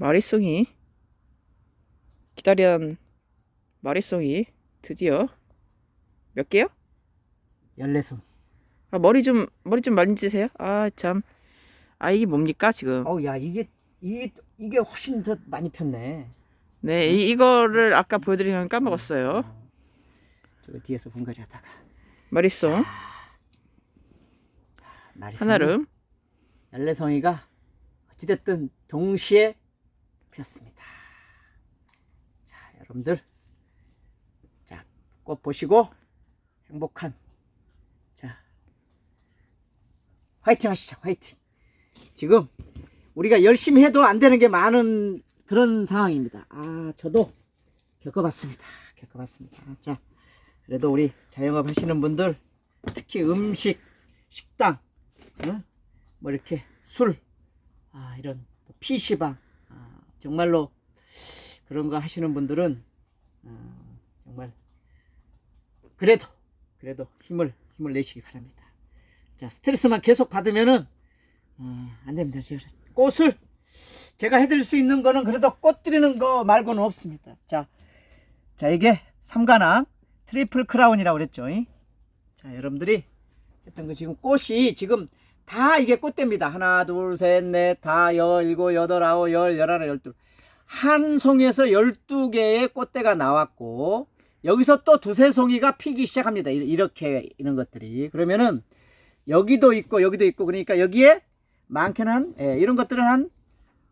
마리송이 기다리던 마리송이 드디어 몇 개요? 열네송. 아, 머리 좀 머리 좀 만지세요. 아 참. 아 이게 뭡니까 지금? 어우 야 이게 이게 이게 훨씬 더 많이 폈네. 네 이, 이거를 아까 보여드리면 까먹었어요. 어, 저거 뒤에서 분갈이 하다가 마리송 말이 한아름 열네송이가 어찌됐든 동시에 폈습니다. 자 여러분들 자 꽃 보시고 행복한 자 화이팅 하시죠 화이팅. 지금 우리가 열심히 해도 안 되는 게 많은 그런 상황입니다. 아 저도 겪어봤습니다. 겪어봤습니다. 자 그래도 우리 자영업 하시는 분들 특히 음식 식당 어? 뭐 이렇게 술, 아, 이런 또 PC방, 아, 정말로 그런 거 하시는 분들은 어, 정말 그래도 그래도 힘을 힘을 내시기 바랍니다. 자 스트레스만 계속 받으면은 어, 안 됩니다. 저 꽃을 제가 해드릴 수 있는 거는 그래도 꽃 드리는 거 말고는 없습니다. 자, 자 이게 삼관왕 트리플 크라운이라고 그랬죠. 이? 자 여러분들이 했던 거 지금 꽃이 지금 다 이게 꽃대입니다. 하나, 둘, 셋, 넷, 다, 열, 일곱, 여덟, 아홉, 열, 열하나, 열둘. 한 송에서 열두 개의 꽃대가 나왔고, 여기서 또 두세 송이가 피기 시작합니다. 이- 이렇게, 이런 것들이. 그러면은, 여기도 있고, 여기도 있고, 그러니까 여기에 많게는 한, 예, 이런 것들은 한,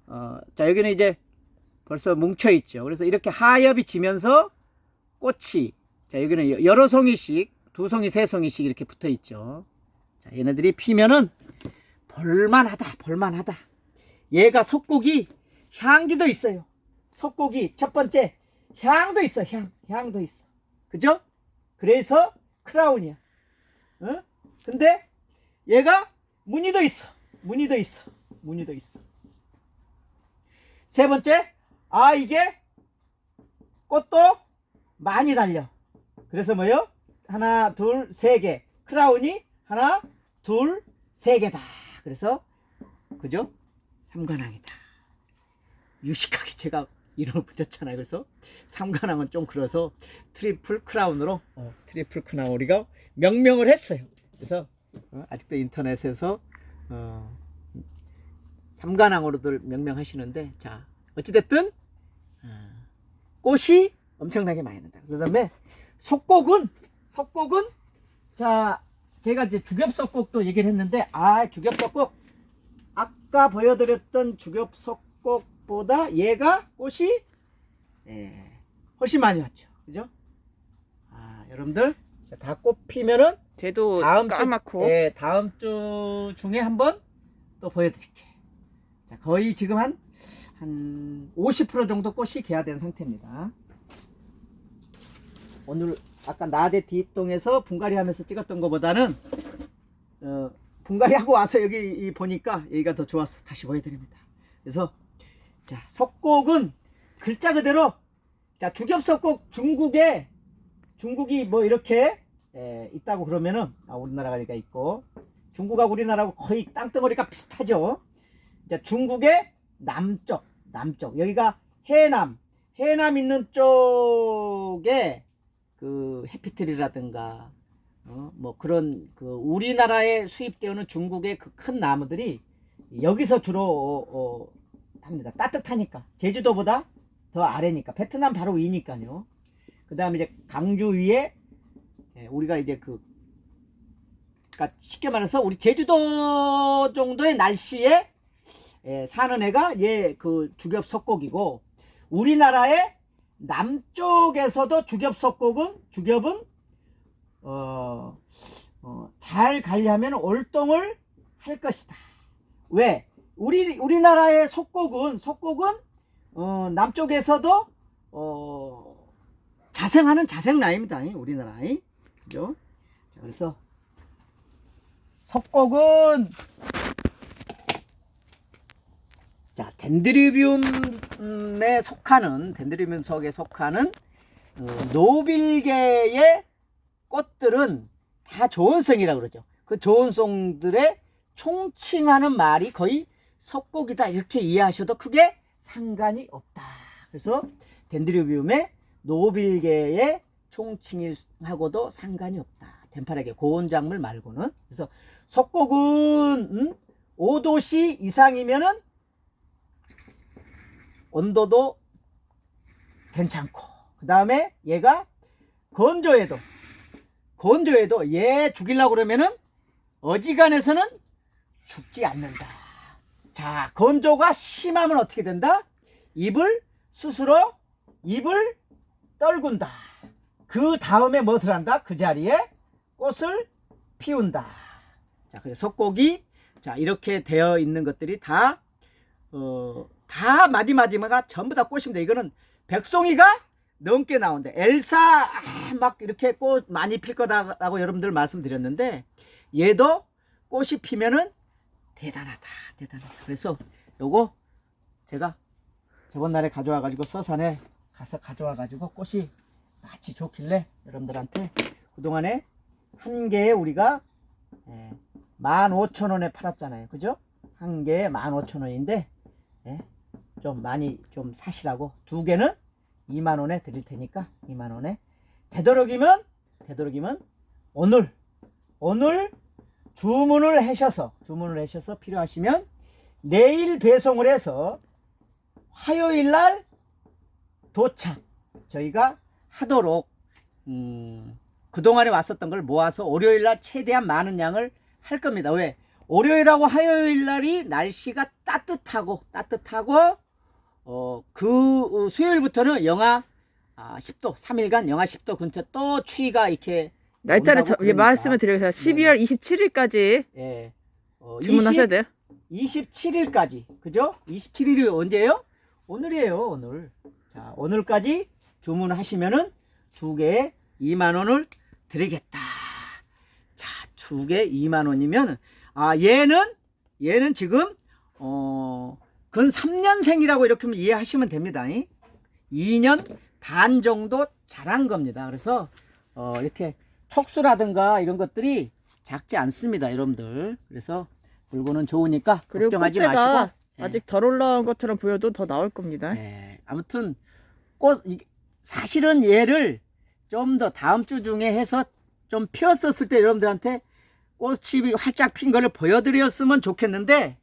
어, 자, 여기는 이제 벌써 뭉쳐있죠. 그래서 이렇게 하엽이 지면서 꽃이, 자, 여기는 여러 송이씩, 두 송이, 세 송이씩 이렇게 붙어 있죠. 자, 얘네들이 피면은 볼만하다, 볼만하다. 얘가 속고기 향기도 있어요. 속고기 첫 번째 향도 있어, 향, 향도 있어. 그죠? 그래서 크라운이야. 어? 근데 얘가 무늬도 있어, 무늬도 있어, 무늬도 있어. 세 번째, 아 이게 꽃도 많이 달려. 그래서 뭐요? 하나, 둘, 세 개. 크라운이 하나, 둘, 세 개다. 그래서 그죠? 삼관왕이다. 유식하게 제가 이름을 붙였잖아요. 그래서 삼관왕은 좀 그래서 트리플 크라운으로 어, 트리플 크라운 우리가 명명을 했어요. 그래서 어, 아직도 인터넷에서 어, 삼관왕으로들 명명하시는데 자 어찌됐든 어, 꽃이 엄청나게 많이 난다. 그다음에 속곡은 속곡은 자 제가 이제 주겹석곡도 얘기를 했는데 아 주겹석곡. 아까 보여드렸던 주겹석곡보다 얘가 꽃이 예, 훨씬 많이 왔죠. 그죠? 아 여러분들. 자, 다 꽃 피면은 쟤도 다음 주 까맣고. 예, 다음 주 중에 한번 또 보여드릴게요 자 거의 지금 한 한 50% 정도 꽃이 개화된 상태입니다. 오늘 아까 나대 뒷동에서 분갈이 하면서 찍었던 것보다는 어, 분갈이 하고 와서 여기 이 보니까 여기가 더 좋아서 다시 보여드립니다. 그래서 자 석곡은 글자 그대로 자 주겹석곡 중국에 중국이 뭐 이렇게 에, 있다고 그러면은 아, 우리나라가 여기가 있고 중국하고 우리나라하고 거의 땅덩어리가 비슷하죠. 자 중국의 남쪽 남쪽 여기가 해남 해남 있는 쪽에 그 해피트리라든가 어, 뭐 그런 그 우리나라에 수입되어오는 중국의 그 큰 나무들이 여기서 주로 어, 어, 합니다. 따뜻하니까 제주도보다 더 아래니까 베트남 바로 위니까요. 그 다음에 이제 강주 위에 예, 우리가 이제 그 그러니까 쉽게 말해서 우리 제주도 정도의 날씨에 예, 사는 애가 얘 그 주겹 석곡이고 우리나라의 남쪽에서도 주겹석곡은 주겹은 어, 어, 잘 관리하면 올동을 할 것이다. 왜? 우리 우리나라의 속곡은 속곡은 어, 남쪽에서도 어, 자생하는 자생 라입니다. 우리나라. 그죠? 자, 그래서 속곡은 자, 덴드리비움에 속하는 덴드리비움 속에 속하는 어, 노빌계의 꽃들은 다 좋은성이라고 그러죠. 그 좋은성들의 총칭하는 말이 거의 석곡이다 이렇게 이해하셔도 크게 상관이 없다. 그래서 덴드리비움의 노빌계의 총칭일하고도 상관이 없다. 덴파르게 고온작물 말고는 그래서 속곡은 음, 5도씨 이상이면은 온도도 괜찮고 그 다음에 얘가 건조해도 건조해도 얘 죽이려고 그러면은 어지간해서는 죽지 않는다. 자, 건조가 심하면 어떻게 된다? 입을 스스로 입을 떨군다. 그 다음에 무엇을 한다? 그 자리에 꽃을 피운다. 자, 그래서 속곡이 자 이렇게 되어 있는 것들이 다 어, 다 마디마디마가 전부 다 꽃입니다. 이거는 백송이가 넘게 나온대. 엘사 아, 막 이렇게 꽃 많이 필 거다라고 여러분들 말씀드렸는데 얘도 꽃이 피면은 대단하다, 대단하다. 그래서 요거 제가 저번 날에 가져와 가지고 서산에 가서 가져와 가지고 꽃이 마치 좋길래 여러분들한테 그동안에 한 개에 우리가 예, 15,000원에 팔았잖아요. 그죠? 한 개에 15,000원인데 예, 좀 많이 좀 사시라고 두 개는 2만 원에 드릴 테니까 2만 원에 되도록이면 되도록이면 오늘 오늘 주문을 하셔서 주문을 하셔서 필요하시면 내일 배송을 해서 화요일 날 도착 저희가 하도록 음, 그동안에 왔었던 걸 모아서 월요일 날 최대한 많은 양을 할 겁니다. 왜? 월요일하고 화요일 날이 날씨가 따뜻하고 따뜻하고 어, 그 수요일부터는 영하 아, 10도, 3일간 영하 10도 근처 또 추위가 이렇게 날짜를 저, 예. 말씀을 드리겠습니다. 12월 27일까지 예. 어, 주문하셔야 돼요. 27일까지 그죠? 27일이 언제예요? 오늘이에요 오늘 자 오늘까지 주문하시면은 두 개에 2만 원을 드리겠다 자 두 개 2만 원이면 아 얘는 얘는 지금 어 근 3년생이라고 이렇게 이해하시면 됩니다. 2년 반 정도 자란 겁니다. 그래서 어 이렇게 촉수라든가 이런 것들이 작지 않습니다 여러분들. 그래서 물건은 좋으니까 걱정하지 마시고 예. 아직 덜 올라온 것처럼 보여도 더 나올 겁니다. 예, 아무튼 꽃 이- 사실은 얘를 좀 더 다음 주 중에 해서 좀 피었었을 때 여러분들한테 꽃이 활짝 핀 거를 보여드렸으면 좋겠는데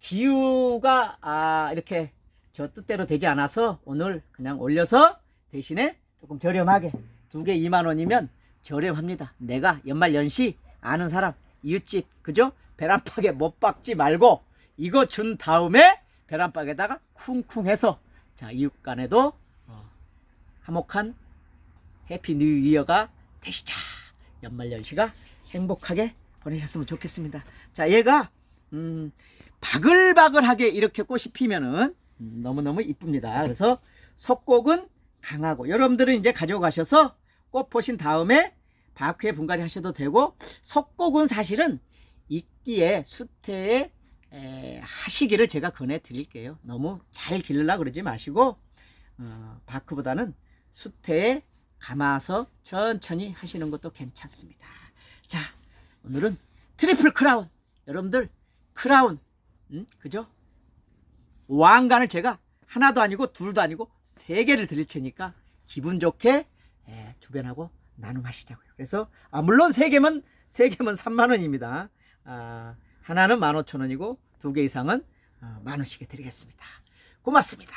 기후가 아 이렇게 저 뜻대로 되지 않아서 오늘 그냥 올려서 대신에 조금 저렴하게 두 개 2만 원이면 저렴합니다. 내가 연말 연시 아는 사람 이웃집 그죠? 베란박에 못 박지 말고 이거 준 다음에 베란박에다가 쿵쿵해서 자 이웃 간에도 어, 화목한 해피 뉴 이어가 되시자 연말 연시가 행복하게 보내셨으면 좋겠습니다. 자 얘가 음, 바글바글하게 이렇게 꽃이 피면은 음, 너무너무 이쁩니다. 그래서 속곡은 강하고 여러분들은 이제 가져가셔서 꽃 보신 다음에 박회 분갈이 하셔도 되고 속곡은 사실은 이끼에 수태에 에, 하시기를 제가 권해 드릴게요. 너무 잘 기르려 그러지 마시고 어, 바크보다는 수태에 감아서 천천히 하시는 것도 괜찮습니다. 자, 오늘은 트리플 크라운 여러분들 크라운 음, 그죠? 왕관을 제가 하나도 아니고 둘도 아니고 세 개를 드릴 테니까 기분 좋게 에, 주변하고 나눔하시자고요. 그래서 아, 물론 세 개면 세 개면 3만 원입니다. 아, 하나는 15,000원이고 두 개 이상은 어, 만 원씩에 드리겠습니다. 고맙습니다.